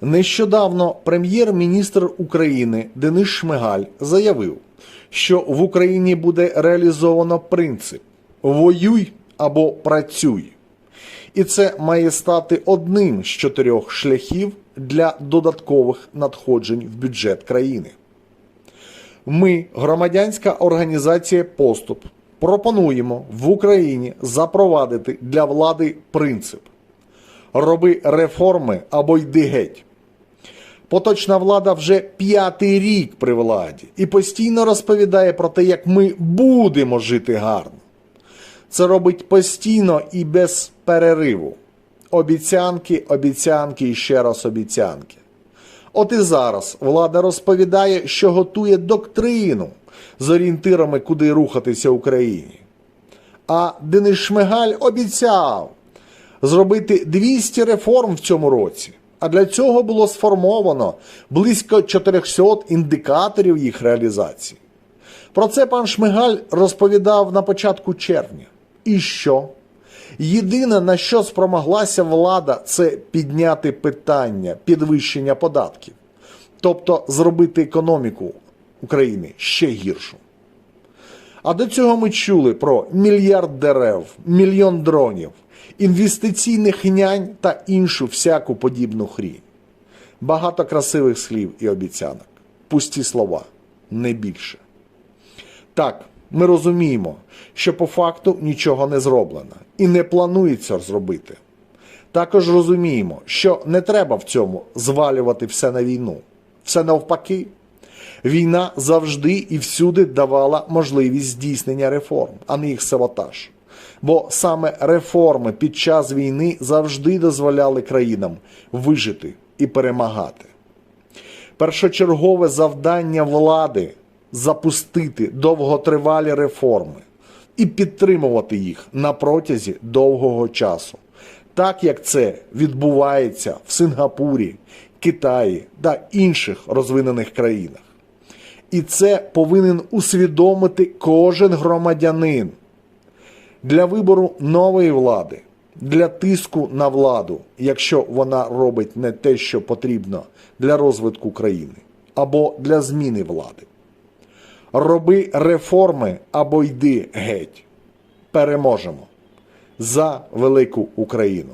Нещодавно прем'єр-міністр України Денис Шмигаль заявив, що в Україні буде реалізовано принцип воюй або працюй. І це має стати одним з чотирьох шляхів для додаткових надходжень в бюджет країни. Ми, громадянська організація Поступ, пропонуємо в Україні запровадити для влади принцип роби реформи або йди геть. Поточна влада вже п'ятий рік при владі і постійно розповідає про те, як ми будемо жити гарно. Це робить постійно і без перериву. Обіцянки, обіцянки і ще раз обіцянки. От і зараз влада розповідає, що готує доктрину з орієнтирами, куди рухатися Україні. А Денис Шмигаль обіцяв зробити 200 реформ в цьому році. А для цього було сформовано близько 400 індикаторів їх реалізації. Про це пан Шмигаль розповідав на початку червня. І що? Єдине, на що спромоглася влада, це підняти питання підвищення податків, тобто зробити економіку України ще гіршу. А до цього ми чули про мільярд дерев, мільйон дронів, інвестиційних нянь та іншу всяку подібну хрінь. Багато красивих слів і обіцянок. Пусті слова, не більше. Так, ми розуміємо, що по факту нічого не зроблено і не планується зробити. Також розуміємо, що не треба в цьому звалювати все на війну. Все навпаки. Війна завжди і всюди давала можливість здійснення реформ, а не їх саботаж. Бо саме реформи під час війни завжди дозволяли країнам вижити і перемагати. Першочергове завдання влади запустити довготривалі реформи і підтримувати їх на протязі довгого часу, так як це відбувається в Сингапурі, Китаї та інших розвинених країнах. І це повинен усвідомити кожен громадянин для вибору нової влади, для тиску на владу, якщо вона робить не те, що потрібно для розвитку країни, або для зміни влади. Роби реформи або йди геть. Переможемо за велику Україну.